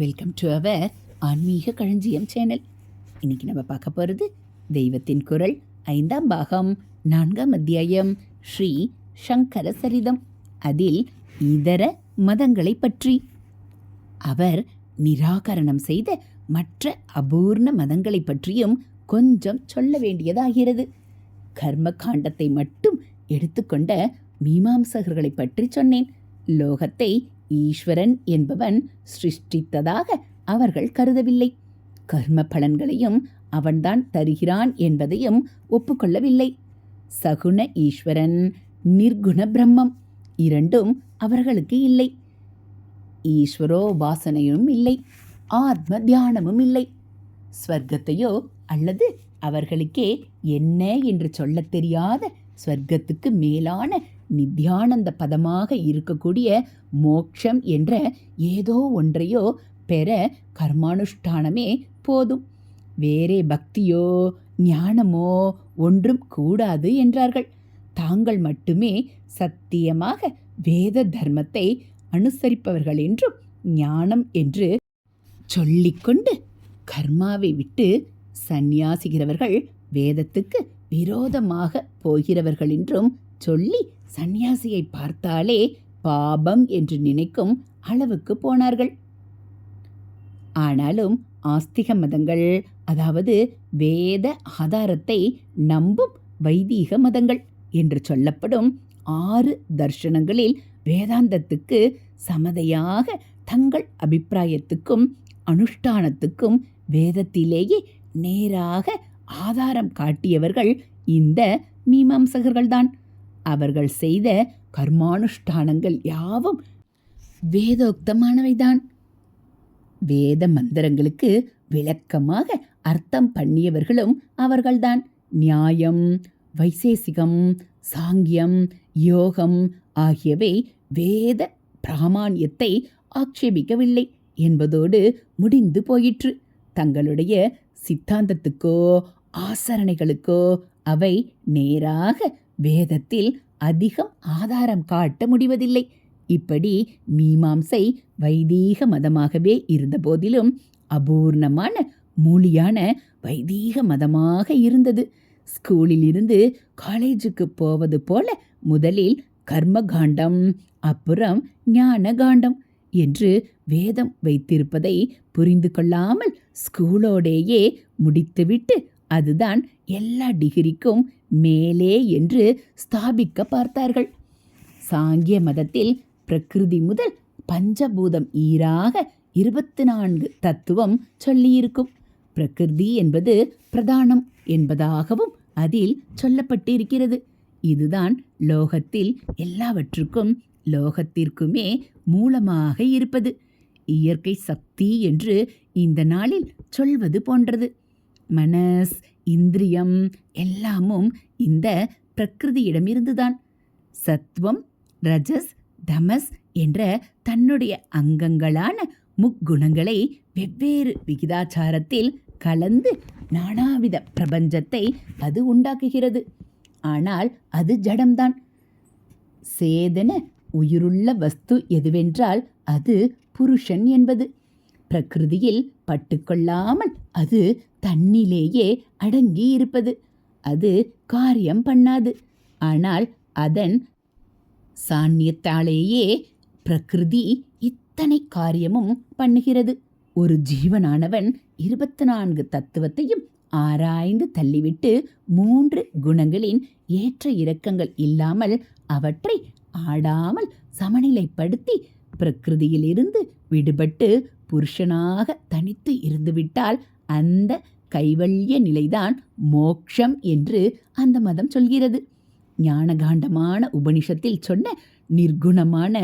Welcome to our ஆன்மீக களஞ்சியம் channel இன்னைக்கு நம்ம பார்க்க போகிறது தெய்வத்தின் குரல் ஐந்தாம் பாகம் நான்காம் அத்தியாயம் ஸ்ரீ சங்கர சரிதம். அதில் இதர மதங்களை பற்றி. அவர் நிராகரணம் செய்த மற்ற அபூர்ண மதங்களை பற்றியும் கொஞ்சம் சொல்ல வேண்டியதாகிறது. கர்ம காண்டத்தை மட்டும் எடுத்துக்கொண்ட மீமாம்சகர்களை பற்றி சொன்னேன். லோகத்தை ஈஸ்வரன் என்பவன் சிருஷ்டித்ததாக அவர்கள் கருதவில்லை. கர்ம பலன்களையும் அவன்தான் தருகிறான் என்பதையும் ஒப்புக்கொள்ளவில்லை. சகுண ஈஸ்வரன் நிர்குண பிரம்மம் இரண்டும் அவர்களுக்கு இல்லை. ஈஸ்வரோ வாசனையும் இல்லை ஆத்ம தியானமும் இல்லை. ஸ்வர்க்கத்தையோ அல்லது அவர்களுக்கே என்ன என்று சொல்லத் தெரியாத ஸ்வர்க்கத்துக்கு மேலான நித்யானந்த பதமாக இருக்கக்கூடிய மோக்ஷம் என்ற ஏதோ ஒன்றையோ பெற கர்மானுஷ்டானமே போதும். வேறே பக்தியோ ஞானமோ ஒன்றும் கூடாது என்றார்கள். தாங்கள் மட்டுமே சத்தியமாக வேத தர்மத்தை அனுசரிப்பவர்கள் என்றும் ஞானம் என்று சொல்லிக்கொண்டு கர்மாவை விட்டு சந்நியாசிகிறவர்கள் வேதத்துக்கு விரோதமாக போகிறவர்கள் என்றும் சொல்லி சந்நியாசியை பார்த்தாலே பாபம் என்று நினைக்கும் அளவுக்கு போனார்கள். ஆனாலும் ஆஸ்திக மதங்கள் அதாவது வேத ஆதாரத்தை நம்பும் வைதீக மதங்கள் என்று சொல்லப்படும் ஆறு தர்ஷனங்களில் வேதாந்தத்துக்கு சமதையாக தங்கள் அபிப்பிராயத்துக்கும் அனுஷ்டானத்துக்கும் வேதத்திலேயே நேராக ஆதாரம் காட்டியவர்கள் இந்த மீமாம்சகர்கள்தான். அவர்கள் செய்த கர்மானுஷ்டானங்கள் யாவும் வேதோக்தமானவைதான். வேத மந்திரங்களுக்கு விளக்கமாக அர்த்தம் பண்ணியவர்களும் அவர்கள்தான். நியாயம் வைசேசிகம் சாங்கியம் யோகம் ஆகியவை வேத பிராமானியத்தை ஆட்சேபிக்கவில்லை என்பதோடு முடிந்து போயிற்று. தங்களுடைய சித்தாந்தத்துக்கோ ஆசரணைகளுக்கோ அவை நேராக வேதத்தில் அதிகம் ஆதாரம் காட்ட முடிவதில்லை. இப்படி மீமாம்சை வைதீக மதமாகவே இருந்தபோதிலும் அபூர்ணமான மூலியான வைதீக மதமாக இருந்தது. ஸ்கூலில் இருந்து காலேஜுக்கு போவது போல முதலில் கர்மகாண்டம் அப்புறம் ஞான காண்டம் என்று வேதம் வைத்திருப்பதை புரிந்து கொள்ளாமல் ஸ்கூலோடேயே முடித்துவிட்டு அதுதான் எல்லா டிகிரிக்கும் மேலே என்று ஸ்தாபிக்க பார்த்தார்கள். சாங்கிய மதத்தில் பிரகிருதி முதல் பஞ்சபூதம் ஈராக இருபத்தி நான்கு தத்துவம் சொல்லியிருக்கும். பிரகிருதி என்பது பிரதானம் என்பதாகவும் அதில் சொல்லப்பட்டிருக்கிறது. இதுதான் லோகத்தில் எல்லாவற்றுக்கும் லோகத்திற்குமே மூலமாக இருப்பது. இயற்கை சக்தி என்று இந்த நாளில் சொல்வது போன்றது. மனஸ் இந்திரியம் எல்லாமும் இந்த பிரகிருதியிடமிருந்துதான். சத்வம் ரஜஸ் தமஸ் என்ற தன்னுடைய அங்கங்களான முக்குணங்களை வெவ்வேறு விகிதாச்சாரத்தில் கலந்து நானாவித பிரபஞ்சத்தை அது உண்டாக்குகிறது. ஆனால் அது ஜடம்தான். சேதன உயிருள்ள வஸ்து எதுவென்றால் அது புருஷன் என்பது. பிரகிருதியில் பட்டுக்கொள்ளாமல் அது தன்னிலேயே அடங்கி இருப்பது அது காரியம் பண்ணாது. ஆனால் அதன் சாநியத்தாலேயே பிரகிருதி இத்தனை காரியமும் பண்ணுகிறது. ஒரு ஜீவனானவன் இருபத்தி நான்கு தத்துவத்தையும் ஆராய்ந்து தள்ளிவிட்டு மூன்று குணங்களின் ஏற்ற இறக்கங்கள் இல்லாமல் அவற்றை ஆடாமல் சமநிலைப்படுத்தி பிரகிருதியிலிருந்து விடுபட்டு புருஷனாக தனித்து இருந்துவிட்டால் அந்த கைவல்ய நிலைதான் மோக்ஷம் என்று அந்த மதம் சொல்கிறது. ஞானகாண்டமான உபனிஷத்தில் சொன்ன நிர்குணமான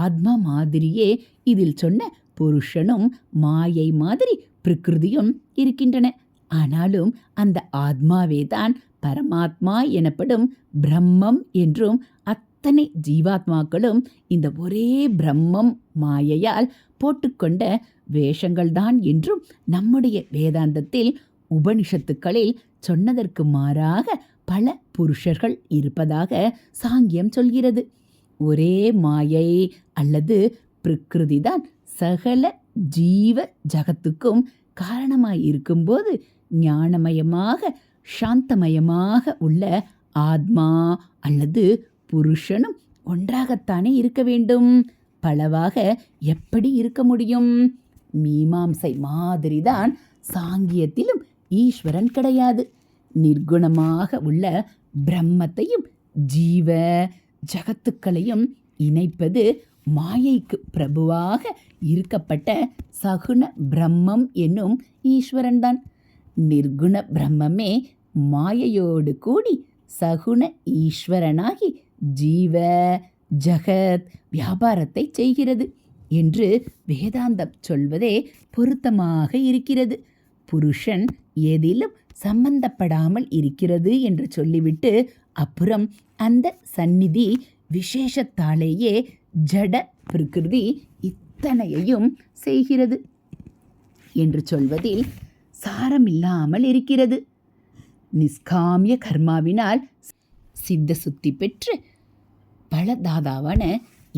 ஆத்மா மாதிரியே இதில் சொன்ன புருஷனும் மாயை மாதிரி பிரகிருதியும் இருக்கின்றன. ஆனாலும் அந்த ஆத்மாவே தான் பரமாத்மா எனப்படும் பிரம்மம் என்றும் அத் அத்தனை ஜீவாத்மாக்களும் இந்த ஒரே பிரம்மம் மாயையால் போட்டுக்கொண்ட வேஷங்கள்தான் என்றும் நம்முடைய வேதாந்தத்தில் உபனிஷத்துக்களில் சொன்னதற்கு மாறாக பல புருஷர்கள் இருப்பதாக சாங்கியம் சொல்கிறது. ஒரே மாயை அல்லது பிரகிருதிதான் சகல ஜீவ ஜகத்துக்கும் காரணமாய் இருக்கும்போது ஞானமயமாக சாந்தமயமாக உள்ள ஆத்மா அல்லது புருஷனும் ஒன்றாகத்தானே இருக்க வேண்டும். பலவாக எப்படி இருக்க முடியும்? மீமாம்சை மாதிரிதான் சாங்கியத்திலும் ஈஸ்வரன் கிடையாது. நிர்குணமாக உள்ள பிரம்மத்தையும் ஜீவ ஜகத்துக்களையும் இணைப்பது மாயைக்கு பிரபுவாக இருக்கப்பட்ட சகுண பிரம்மம் என்னும் ஈஸ்வரன்தான். நிர்குண பிரம்மமே மாயையோடு கூடி சகுண ஈஸ்வரனாகி ஜீவ ஜகத் வியாபாரத்தை செய்கிறது என்று வேதாந்தம் சொல்வதே பொருத்தமாக இருக்கிறது. புருஷன் எதிலும் சம்பந்தப்படாமல் இருக்கிறது என்று சொல்லிவிட்டு அப்புறம் அந்த சந்நிதி விசேஷத்தாலேயே ஜட பிரகிருதி இத்தனையையும் செய்கிறது என்று சொல்வதில் சாரமில்லாமல் இருக்கிறது. நிஷ்காமிய கர்மாவினால் சித்த சுத்தி பெற்று பலதாதாவான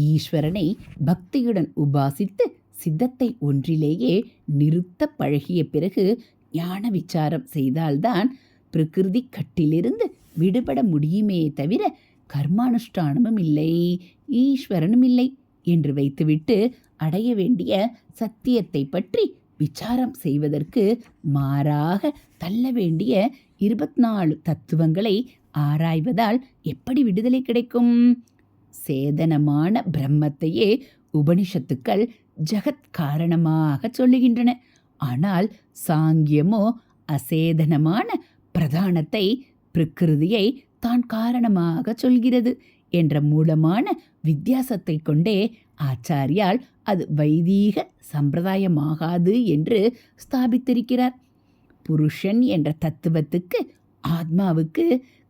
ஈஸ்வரனை பக்தியுடன் உபாசித்து சித்தத்தை ஒன்றிலேயே நிறுத்த பழகிய பிறகு ஞான விசாரம் செய்தால்தான் பிரகிருதி கட்டிலிருந்து விடுபட முடியுமே தவிர கர்மானுஷ்டானமும் இல்லை ஈஸ்வரனும் இல்லை என்று வைத்துவிட்டு அடைய வேண்டிய சத்தியத்தை பற்றி விசாரம் செய்வதற்கு மாறாக தள்ள வேண்டிய இருபத்தி நாலு தத்துவங்களை ஆராய்வதால் எப்படி விடுதலை கிடைக்கும்? சேதனமான பிரம்மத்தையே உபனிஷத்துக்கள் ஜகத் காரணமாக சொல்லுகின்றன. ஆனால் சாங்கியமோ அசேதனமான பிரதானத்தை பிரகிருதியை தான் காரணமாக சொல்கிறது என்ற மூலமான வித்தியாசத்தை கொண்டே ஆச்சாரியால் அது வைதீக சம்பிரதாயமாகாது என்று ஸ்தாபித்திருக்கிறார். புருஷன் என்ற தத்துவத்துக்கு ஆத்மாவுக்கு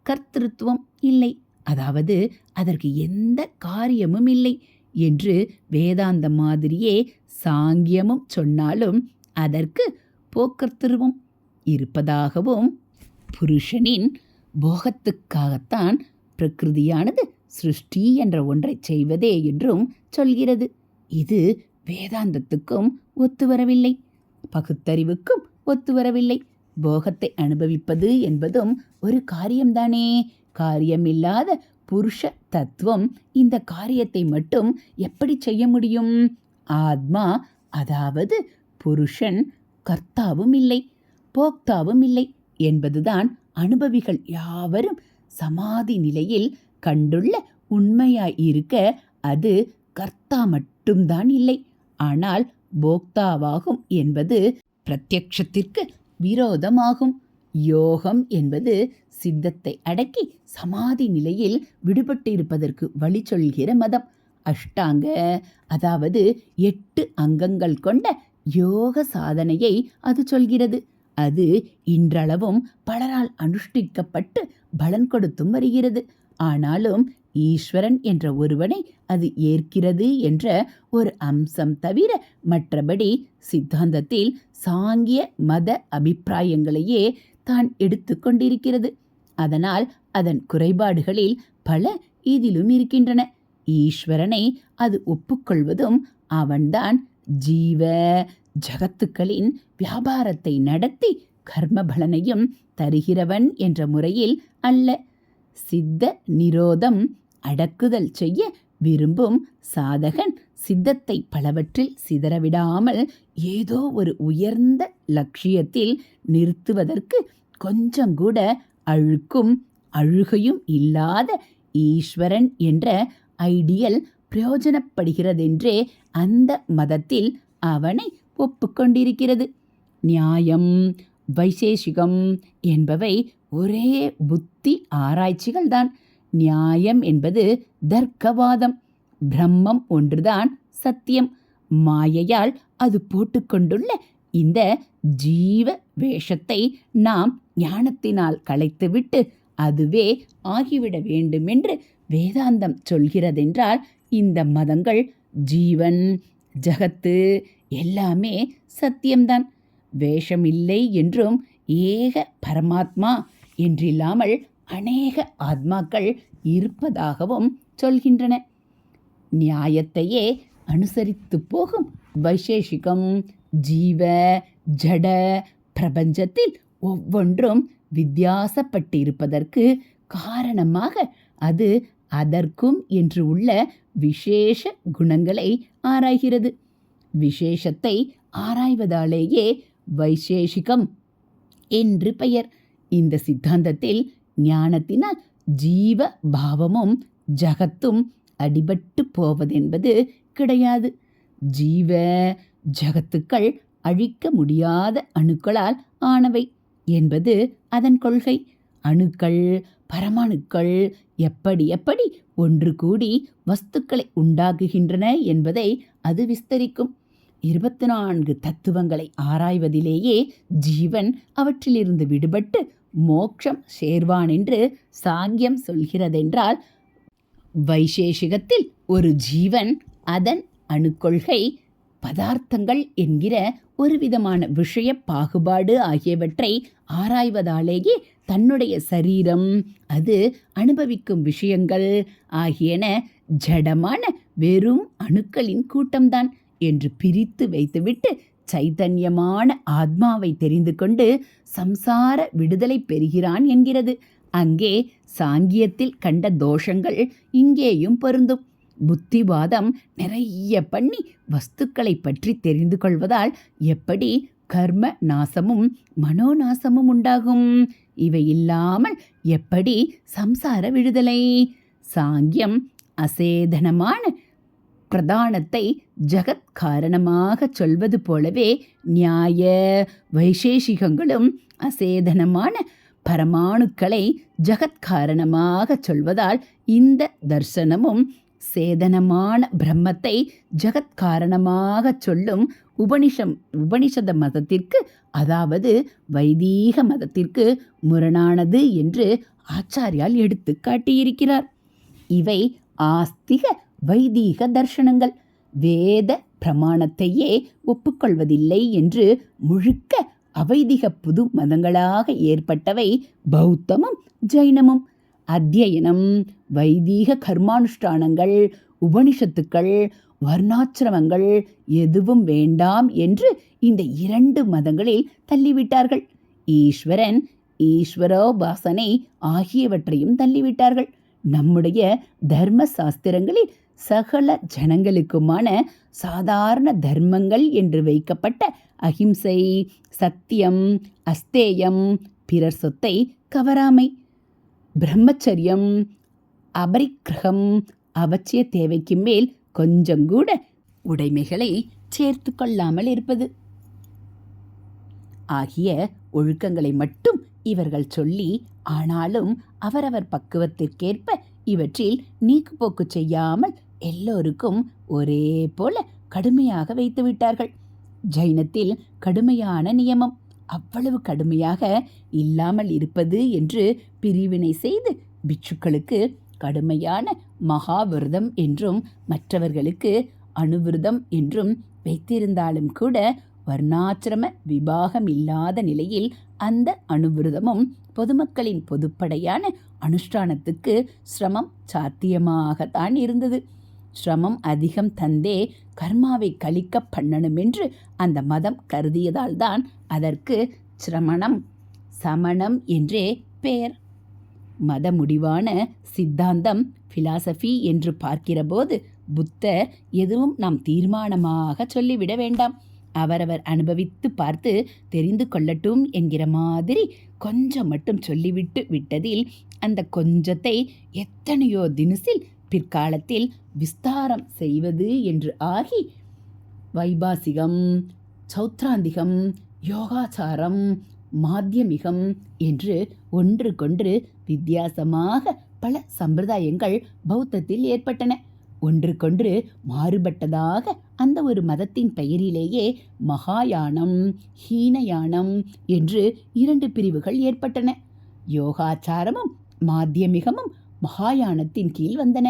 கர்த்திருவம் இல்லை. அதாவது அதற்கு எந்த காரியமும் இல்லை என்று வேதாந்த மாதிரியே சாங்கியமும் சொன்னாலும் அதற்கு போக்கர்த்திருவம் இருப்பதாகவும் புருஷனின் போகத்துக்காகத்தான் பிரகிருதியானது சிருஷ்டி என்ற ஒன்றை செய்வதே என்றும் சொல்கிறது. இது வேதாந்தத்துக்கும் ஒத்துவரவில்லை. பகுத்தறிவுக்கும் ஒத்துவரவில்லை. போகத்தை அனுபவிப்பது என்பதும் ஒரு காரியம்தானே. காரியமில்லாத புருஷ தத்துவம் இந்த காரியத்தை மட்டும் எப்படி செய்ய முடியும்? ஆத்மா அதாவது புருஷன் கர்த்தாவும் இல்லை போக்தாவும் இல்லை என்பதுதான் அனுபவிகள் யாவரும் சமாதி நிலையில் கண்டுள்ள உண்மையாய் இருக்க அது கர்த்தா மட்டும்தான் இல்லை. ஆனால் போக்தாவாகும் என்பது பிரத்யக்ஷத்திற்கு விரோதமாகும். யோகம் என்பது சித்தத்தை அடக்கி சமாதி நிலையில் விடுபட்டிருப்பதற்கு வழி சொல்கிற மதம். அஷ்டாங்க அதாவது எட்டு அங்கங்கள் கொண்ட யோக சாதனையை அது சொல்கிறது. அது இன்றளவும் பலரால் அனுஷ்டிக்கப்பட்டு பலன் கொடுத்தும் வருகிறது. ஆனாலும் ஈஸ்வரன் என்ற ஒருவனை அது ஏற்கிறது என்ற ஒரு அம்சம் தவிர மற்றபடி சித்தாந்தத்தில் சாங்கிய மத அபிப்பிராயங்களையே தான் எடுத்துக்கொண்டிருக்கிறது அதனால் அதன் குறைபாடுகளில் பல இதிலும் இருக்கின்றன. ஈஸ்வரனை அது ஒப்புக்கொள்வதும் அவன்தான் ஜீவ ஜகத்துக்களின் வியாபாரத்தை நடத்தி கர்மபலனையும் தருகிறவன் என்ற முறையில் அல்ல. சித்த நிரோதம் அடக்குதல் செய்ய விரும்பும் சாதகன் சித்தத்தை பலவற்றில் சிதறவிடாமல் ஏதோ ஒரு உயர்ந்த லட்சியத்தில் நிறுத்துவதற்கு கொஞ்சம் கூட அழுக்கும் அழுகையும் இல்லாத ஈஸ்வரன் என்ற ஐடியல் பிரயோஜனப்படுகிறதென்றே அந்த மதத்தில் அவனை ஒப்புக்கொண்டிருக்கிறது. நியாயம் வைசேஷிகம் என்பவை ஒரே புத்தி ஆராய்ச்சிகள் தான் நியாயம் என்பது தர்க்கவாதம். பிரம்மம் ஒன்றுதான் சத்தியம். மாயையால் அது போட்டுக்கொண்டுள்ள இந்த ஜீவ வேஷத்தை நாம் ஞானத்தினால் களைத்துவிட்டு அதுவே ஆகிவிட வேண்டுமென்று வேதாந்தம் சொல்கிறதென்றால் இந்த மதங்கள் ஜீவன் ஜகத்து எல்லாமே சத்தியம்தான். வேஷமில்லை என்றும் ஏக பரமாத்மா என்றில்லாமல் அநேக ஆத்மாக்கள் இருப்பதாகவும் சொல்கின்றன. நியாயத்தையே அனுசரித்து போகும். வைசேஷிகம் ஜீவ ஜட பிரபஞ்சத்தில் ஒவ்வொன்றும் வித்தியாசப்பட்டிருப்பதற்கு காரணமாக அது அதற்கும் என்று உள்ள விசேஷ குணங்களை ஆராய்கிறது. விசேஷத்தை ஆராய்வதாலேயே வைசேஷிகம் என்று பெயர். இந்த சித்தாந்தத்தில் ஞானத்தினால் ஜீவ பாவமும் ஜகத்தும் அடிபட்டு போவதென்பது கிடையாது. ஜீவ ஜகத்துக்கள் அழிக்க முடியாத அணுக்களால் ஆனவை என்பது அதன் கொள்கை. அணுக்கள் பரமாணுக்கள் எப்படி எப்படி ஒன்று கூடி வஸ்துக்களை உண்டாக்குகின்றன என்பதை அது விஸ்தரிக்கும். இருபத்தி நான்கு தத்துவங்களை ஆராய்வதிலேயே ஜீவன் அவற்றிலிருந்து விடுபட்டு மோட்சம் சேர்வான் என்று சாங்கியம் சொல்கிறதென்றால் வைசேஷிகத்தில் ஒரு ஜீவன் அதன் அணுக்கொள்கை பதார்த்தங்கள் என்கிற ஒரு விதமான விஷய பாகுபாடு ஆகியவற்றை ஆராய்வதாலேயே தன்னுடைய சரீரம் அது அனுபவிக்கும் விஷயங்கள் ஆகியன ஜடமான வெறும் அணுக்களின் கூட்டம்தான் என்று பிரித்து வைத்துவிட்டு சைத்தன்யமான ஆத்மாவை தெரிந்து கொண்டு சம்சார விடுதலை பெறுகிறான் என்கிறது. அங்கே சாங்கியத்தில் கண்ட தோஷங்கள் இங்கேயும் பொருந்தும். புத்திவாதம் நிறைய பண்ணி வஸ்துக்களை பற்றி தெரிந்து கொள்வதால் எப்படி கர்ம நாசமும் மனோநாசமும் உண்டாகும்? இவை இல்லாமல் எப்படி சம்சார விடுதலை? சாங்கியம் அசேதனமான பிரதானத்தை ஜகத் காரணமாக சொல்வது போலவே நியாய வைசேஷிகங்களும் அசேதனமான பரமாணுக்களை ஜகத்காரணமாக சொல்வதால் இந்த தர்சனமும் சேதனமான பிரம்மத்தை ஜகத்காரணமாக சொல்லும் உபனிஷம் உபனிஷத மதத்திற்கு அதாவது வைதீக மதத்திற்கு முரணானது என்று ஆச்சாரியால் எடுத்து காட்டியிருக்கிறார். இவை ஆஸ்திக வைதீக தர்ஷனங்கள் வேத பிரமாணத்தையே ஒப்புக்கொள்வதில்லை என்று முழுக்க அவைதிக புது மதங்களாக ஏற்பட்டவை பௌத்தமும் ஜைனமும். அத்தியனம் வைதீக கர்மானுஷ்டானங்கள் உபனிஷத்துக்கள் வர்ணாசிரமங்கள் எதுவும் வேண்டாம் என்று இந்த இரண்டு மதங்களில் தள்ளிவிட்டார்கள். ஈஸ்வரன் ஈஸ்வரோபாசனை ஆகியவற்றையும் தள்ளிவிட்டார்கள். நம்முடைய தர்ம சாஸ்திரங்களில் சகல ஜனங்களுக்குமான சாதாரண தர்மங்கள் என்று வைக்கப்பட்ட அகிம்சை சத்தியம் அஸ்தேயம் பிறர் சொத்தை கவராமை பிரம்மச்சரியம் அபரிக்கிரகம் அவசிய தேவைக்கு மேல் கொஞ்சம் கூட உடைமைகளை சேர்த்து கொள்ளாமல் இருப்பது. ஆகிய ஒழுக்கங்களை மட்டும் இவர்கள் சொல்லி ஆனாலும் அவரவர் பக்குவத்திற்கேற்ப இவற்றில் நீக்குப்போக்கு செய்யாமல் எல்லோருக்கும் ஒரே போல கடுமையாக வைத்து விட்டார்கள். ஜைனத்தில் கடுமையான நியமம். அவ்வளவு கடுமையாக இல்லாமல் இருப்பது என்று பிரிவினை செய்து பிட்சுக்களுக்கு கடுமையான மகாவிரதம் என்றும் மற்றவர்களுக்கு அணுவிரதம் என்றும் வைத்திருந்தாலும் கூட வர்ணாசிரம விபாகம் இல்லாத நிலையில் அந்த அணுவிரதமும் பொதுமக்களின் பொதுப்படையான அனுஷ்டானத்துக்கு சிரமம் சாத்தியமாகத்தான் இருந்தது. சிரமம் அதிகம் தந்தே கர்மாவை கழிக்க பண்ணணுமென்று அந்த மதம் கருதியதால்தான் அதற்கு சிரமணம் சமணம் என்றே பெயர். மத முடிவான சித்தாந்தம் பிலாசபி என்று பார்க்கிறபோது புத்தர் எதுவும் நாம் தீர்மானமாக சொல்லிவிட வேண்டாம். அவரவர் அனுபவித்து பார்த்து தெரிந்து கொள்ளட்டும் என்கிற மாதிரி கொஞ்சம் மட்டும் சொல்லிவிட்டு விட்டதில் அந்த கொஞ்சத்தை எத்தனையோ தினசில் பிற்காலத்தில் விஸ்தாரம் செய்வது என்று ஆகி வைபாசிகம் சௌத்ராந்திகம் யோகாச்சாரம் மாத்தியமிகம் என்று ஒன்றுக்கொன்று வித்தியாசமாக பல சம்பிரதாயங்கள் பௌத்தத்தில் ஏற்பட்டன. ஒன்றுக்கொன்று மாறுபட்டதாக அந்த ஒரு மதத்தின் பெயரிலேயே மகாயானம் ஹீனயானம் என்று இரண்டு பிரிவுகள் ஏற்பட்டன. யோகாச்சாரமும் மாத்தியமிகமும் மகாயானத்தின் கீழ் வந்தன.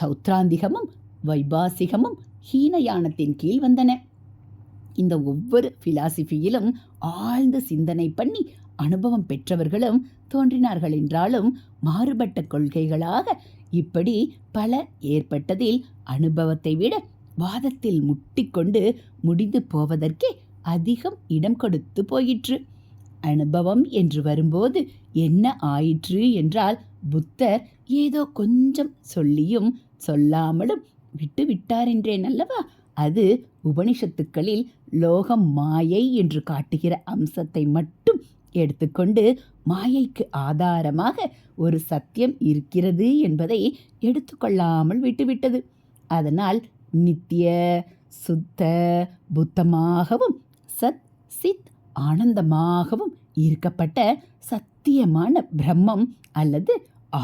சௌத்ராந்திகமும் வைபாசிகமும் ஹீனயானத்தின் கீழ் வந்தன. இந்த ஒவ்வொரு பிலாசபியிலும் ஆழ்ந்த சிந்தனை பண்ணி அனுபவம் பெற்றவர்களும் தோன்றினார்கள் என்றாலும் மாறுபட்ட கொள்கைகளாக இப்படி பல ஏற்பட்டதில் அனுபவத்தை விட வாதத்தில் முட்டிக்கொண்டு முடிந்து போவதற்கே அதிகம் இடம் கொடுத்து போயிற்று. அனுபவம் என்று வரும்போது என்ன ஆயிற்று என்றால் புத்தர் ஏதோ கொஞ்சம் சொல்லியும் சொல்லாமலும் விட்டு விட்டார் என்றேன் அல்லவா? அது உபனிஷத்துக்களில் லோகம் மாயை என்று காட்டுகிற அம்சத்தை மட்டும் எடுத்துக்கொண்டு மாயைக்கு ஆதாரமாக ஒரு சத்தியம் இருக்கிறது என்பதை எடுத்துக்கொள்ளாமல் விட்டுவிட்டது. அதனால் நித்திய சுத்த புத்தமாகவும் சத் சித் ஆனந்தமாகவும் ஈர்க்கப்பட்ட சத்தியமான பிரம்மம் அல்லது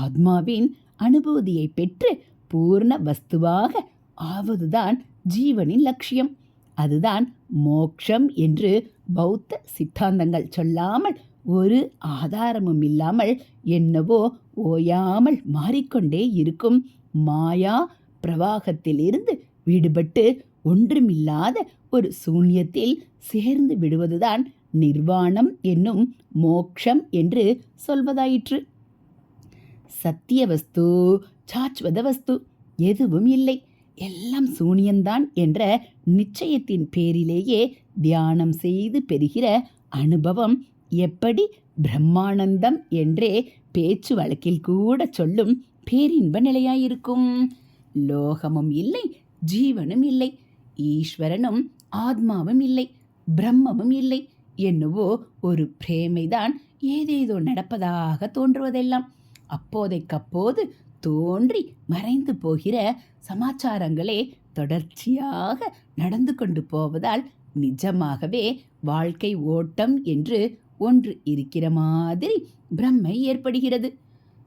ஆத்மாவின் அனுபூதியை பெற்று பூர்ண வஸ்துவாக ஆவதுதான் ஜீவனின் லட்சியம். அதுதான் மோக்ஷம் என்று பௌத்த சித்தாந்தங்கள் சொல்லாமல் ஒரு ஆதாரமும் இல்லாமல் என்னவோ ஓயாமல் மாறிக்கொண்டே இருக்கும். மாயா பிரவாகத்திலிருந்து விடுபட்டு ஒன்றுமில்லாத ஒரு சூன்யத்தில் சேர்ந்து விடுவதுதான் நிர்வாணம் என்னும் மோக்ஷம் என்று சொல்வதாயிற்று. சத்திய வஸ்து சாச்வத வஸ்து எதுவும் இல்லை. எல்லாம் சூனியந்தான் என்ற நிச்சயத்தின் பேரிலேயே தியானம் செய்து பெறுகிற அனுபவம் எப்படி பிரம்மானந்தம் என்றே பேச்சு வழக்கில் கூட சொல்லும் பேரின்ப நிலையாயிருக்கும். லோகமும் இல்லை ஜீவனும் இல்லை ஈஸ்வரனும் ஆத்மாவும் இல்லை பிரம்மமும் இல்லை என்னவோ ஒரு பிரேமைதான் ஏதேதோ நடப்பதாக தோன்றுவதெல்லாம். அப்போதைக்கப்போது தோன்றி மறைந்து போகிற சமாச்சாரங்களே தொடர்ச்சியாக நடந்து கொண்டு போவதால் நிஜமாகவே வாழ்க்கை ஓட்டம் என்று ஒன்று இருக்கிற மாதிரி பிரம்மை ஏற்படுகிறது.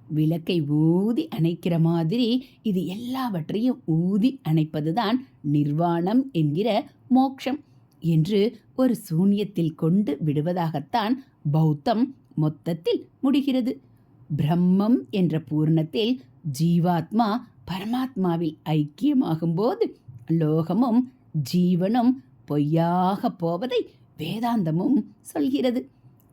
விளக்கை ஊதி அணைக்கிற மாதிரி இது எல்லாவற்றையும் ஊதி அணைப்பதுதான் நிர்வாணம் என்கிற மோக்ஷம். என்று ஒரு சூன்யத்தில் கொண்டு விடுவதாகத்தான் பௌத்தம் மொத்தத்தில் முடிகிறது. பிரம்மம் என்ற பூர்ணத்தில் ஜீவாத்மா பரமாத்மாவில் ஐக்கியமாகும்போது லோகமும் ஜீவனும் பொய்யாக போவதை வேதாந்தமும் சொல்கிறது.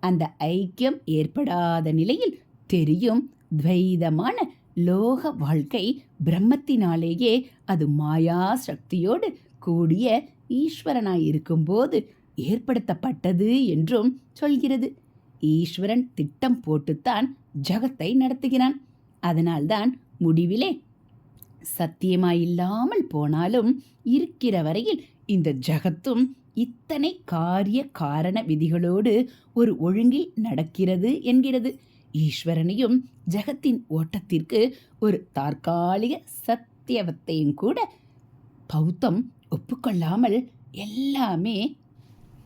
அந்த ஐக்கியம் ஏற்படாத நிலையில் தெரியும் துவைதமான லோக வாழ்க்கை பிரம்மத்தினாலேயே அது மாயா சக்தியோடு கூடிய ஈஸ்வரனாய் இருக்கும்போது ஏற்படுத்தப்பட்டது என்றும் சொல்கிறது. ஈஸ்வரன் திட்டம் போட்டுத்தான் ஜகத்தை நடத்துகிறான். அதனால்தான் முடிவிலே சத்தியமாயில்லாமல் போனாலும் இருக்கிற வரையில் இந்த ஜகத்தும் இத்தனை காரிய காரண விதிகளோடு ஒரு ஒழுங்கில் நடக்கிறது என்கிறது. ஈஸ்வரனையும் ஜகத்தின் ஓட்டத்திற்கு ஒரு தற்காலிக சத்தியவத்தையும் கூட பௌத்தம் ஒப்புக்கொள்ளாமல் எல்லாமே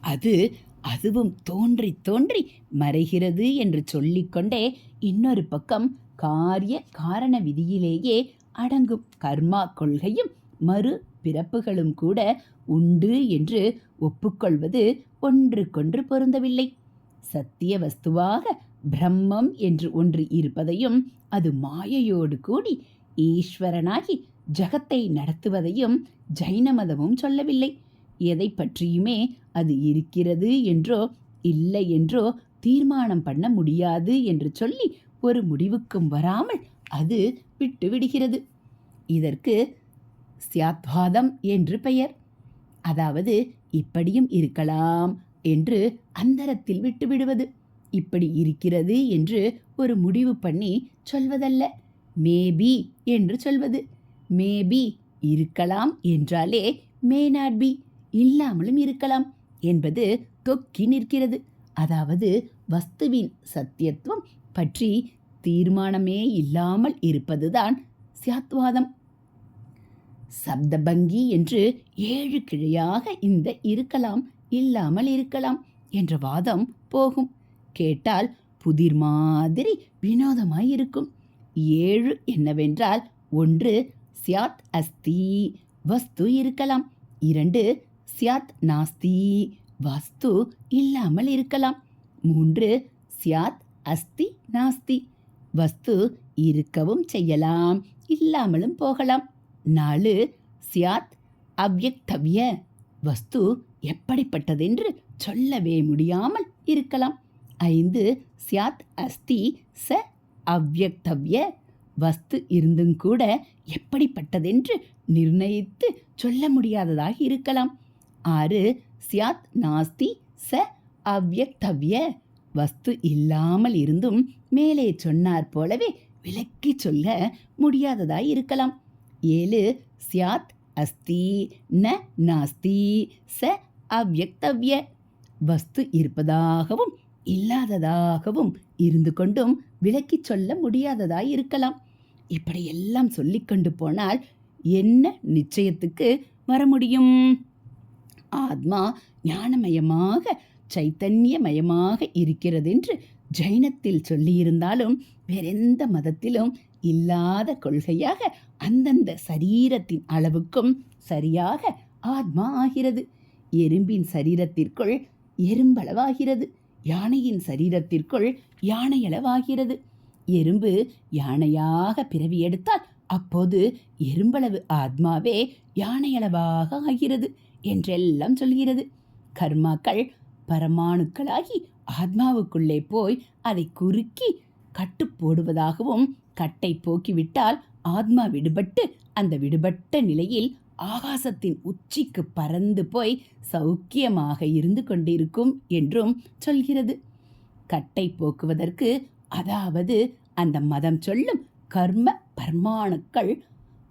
அது அதுவும் தோன்றி தோன்றி மறைகிறது என்று சொல்லிக்கொண்டே இன்னொரு பக்கம் காரிய காரண விதியிலேயே அடங்கும் கர்மா கொள்கையும் மறு பிறப்புகளும் கூட உண்டு என்று ஒப்புக்கொள்வது ஒன்றுக்கொன்று பொருந்தவில்லை. சத்திய வஸ்துவாக பிரம்மம் என்று ஒன்று இருப்பதையும் அது மாயையோடு கூடி ஈஸ்வரனாகி ஜகத்தை நடத்துவதையும் ஜைன மதமும் சொல்லவில்லை. எதை பற்றியுமே அது இருக்கிறது என்றோ இல்லை என்றோ தீர்மானம் பண்ண முடியாது என்று சொல்லி ஒரு முடிவுக்கும் வராமல் அது விட்டு விடுகிறது இதற்கு சியாத்வாதம் என்று பெயர். அதாவது இப்படியும் இருக்கலாம் என்று அந்தரத்தில் விட்டுவிடுவது. இப்படி இருக்கிறது என்று ஒரு முடிவு பண்ணி சொல்வதல்ல. மேபி என்று சொல்வது. மேபி இருக்கலாம் என்றாலே மே நாட் பி இல்லாமலும் இருக்கலாம் என்பது தொக்கி நிற்கிறது. அதாவது வஸ்துவின் சத்தியத்துவம் பற்றி தீர்மானமே இல்லாமல் இருப்பதுதான் சியாத்வாதம் சப்தபங்கி என்று ஏழு கிளையாக இந்த இருக்கலாம் இல்லாமல் இருக்கலாம் என்ற வாதம் போகும். கேட்டால் புதிர் மாதிரி வினோதமாய் இருக்கும். ஏழு என்னவென்றால் ஒன்று சியாத் அஸ்தி வஸ்து இருக்கலாம். இரண்டு சியாத் நாஸ்தி வஸ்து இல்லாமல் இருக்கலாம். மூன்று சியாத் அஸ்தி நாஸ்தி வஸ்து இருக்கவும் செய்யலாம் இல்லாமலும் போகலாம். நாலு சியாத் அவ்யக்தவ்ய வஸ்து எப்படிப்பட்டதென்று சொல்லவே முடியாமல் இருக்கலாம். ஐந்து சியாத் அஸ்தி ச அவ்யக்தவ்ய வஸ்து இருந்தும் கூட எப்படிப்பட்டதென்று நிர்ணயித்து சொல்ல முடியாததாக இருக்கலாம். ஆறு சியாத் நாஸ்தி ச அவ்யக்தவ்ய வஸ்து இல்லாமல் இருந்தும் மேலே சொன்னார் போலவே விளக்கி சொல்ல முடியாததாய் இருக்கலாம். ஏழு சியாத் அஸ்தி ந நாஸ்தி ச அவ்யக்தவ்ய வஸ்து இருப்பதாகவும் இல்லாததாகவும் இருந்து கொண்டும் விளக்கி சொல்ல முடியாததாய் இருக்கலாம். இப்படியெல்லாம் சொல்லிக்கொண்டு போனால் என்ன நிச்சயத்துக்கு வர முடியும்? ஆத்மா ஞானமயமாக சைத்தன்யமயமாக இருக்கிறதென்று ஜைனத்தில் சொல்லியிருந்தாலும் வேறெந்த மதத்திலும் இல்லாத கொள்கையாக அந்தந்த சரீரத்தின் அளவுக்கும் சரியாக ஆத்மா ஆகிறது. எறும்பின் சரீரத்திற்குள் எறும்பளவாகிறது. யானையின் சரீரத்திற்குள் யானையளவாகிறது எறும்பு யானையாக பிறவி எடுத்தால் அப்போது எறும்பளவு ஆத்மாவே யானையளவாக ஆகிறது என்றெல்லாம் சொல்கிறது. கர்மாக்கள் பரமாணுக்களாகி ஆத்மாவுக்குள்ளே போய் அதை குறுக்கி கட்டு போடுவதாகவும் கட்டை போக்கிவிட்டால் ஆத்மா விடுபட்டு அந்த விடுபட்ட நிலையில் ஆகாசத்தின் உச்சிக்கு பறந்து போய் சௌக்கியமாக இருந்து கொண்டிருக்கும் என்றும் சொல்கிறது. கட்டை போக்குவதற்கு அதாவது அந்த மதம் சொல்லும் கர்ம பர்மாணுக்கள்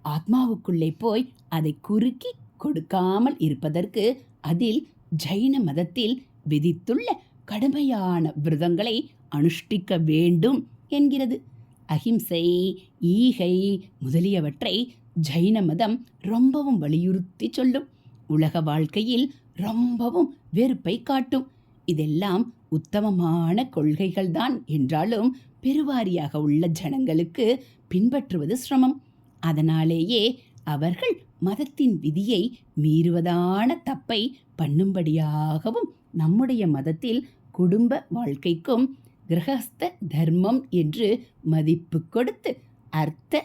ஆத்மாவுக்குள்ளே போய் அதை குறுக்கி கொடுக்காமல் இருப்பதற்கு அதில் ஜைன மதத்தில் விதித்துள்ள கடுமையான விரதங்களை அனுஷ்டிக்க வேண்டும் என்கிறது. அஹிம்சை ஈகை முதலியவற்றை ஜைன மதம் ரொம்பவும் வலியுறுத்தி சொல்லும். உலக வாழ்க்கையில் ரொம்பவும் வெறுப்பை காட்டும். இதெல்லாம் உத்தமமான கொள்கைகள்தான் என்றாலும் பெருவாரியாக உள்ள ஜனங்களுக்கு பின்பற்றுவது சிரமம். அதனாலேயே அவர்கள் மதத்தின் விதியை மீறுவதான தப்பை பண்ணும்படியாகவும் நம்முடைய மதத்தில் குடும்ப வாழ்க்கைக்கும் கிரகஸ்த தர்மம் என்று மதிப்பு கொடுத்து அர்த்த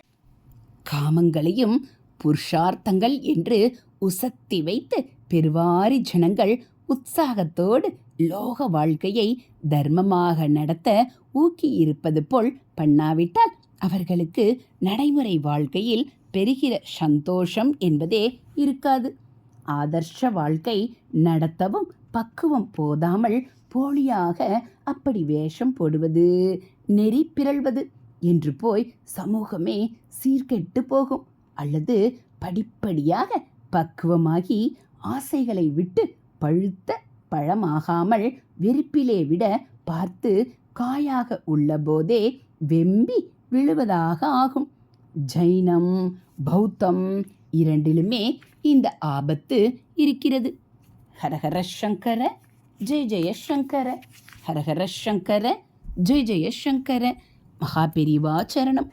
காமங்களையும் புருஷார்த்தங்கள் என்று உசத்தி வைத்து பெருவாரி ஜனங்கள் உற்சாகத்தோடு லோக வாழ்க்கையை தர்மமாக நடத்த ஊக்கியிருப்பது போல் பண்ணாவிட்டால் அவர்களுக்கு நடைமுறை வாழ்க்கையில் பெறுகிற சந்தோஷம் என்பதே இருக்காது. ஆதர்ஷ வாழ்க்கை நடத்தவும் பக்குவம் போதாமல் போலியாக அப்படி வேஷம் போடுவது நெறி பிறழ்வது. என்று போய் சமூகமே சீர்கெட்டு போகும். அல்லது படிப்படியாக பக்குவமாகி ஆசைகளை விட்டு பழுத்த பழமாகாமல் வெறுப்பிலே விட பார்த்து காயாக உள்ளபோதே வெம்பி விழுவதாக ஆகும். ஜைனம் பௌத்தம் இரண்டிலுமே இந்த ஆபத்து இருக்கிறது. ஹரஹர சங்கர ஜெய ஜெய சங்கர. ஹரஹர சங்கர ஜெய ஜெய மகா பெரிவா சரணம்.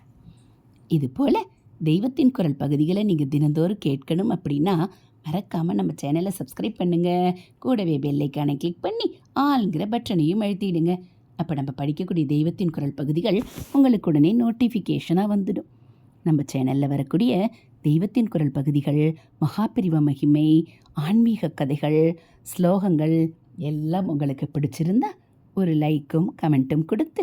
இது போல் தெய்வத்தின் குரல் பகுதிகளை நீங்கள் தினந்தோறும் கேட்கணும் அப்படின்னா மறக்காமல் நம்ம சேனலை சப்ஸ்கிரைப் பண்ணுங்கள் கூடவே பெல்லைக்கானை கிளிக் பண்ணி ஆளுங்கிற பட்டனையும் அழுத்திடுங்க. அப்போ நம்ம படிக்கக்கூடிய தெய்வத்தின் குரல் பகுதிகள் உங்களுக்கு உடனே நோட்டிஃபிகேஷனாக வந்துடும். நம்ம சேனலில் வரக்கூடிய தெய்வத்தின் குரல் பகுதிகள் மகாபிரிவ மகிமை ஆன்மீக கதைகள் ஸ்லோகங்கள் எல்லாம் உங்களுக்கு பிடிச்சிருந்தா ஒரு லைக்கும் கமெண்ட்டும் கொடுத்து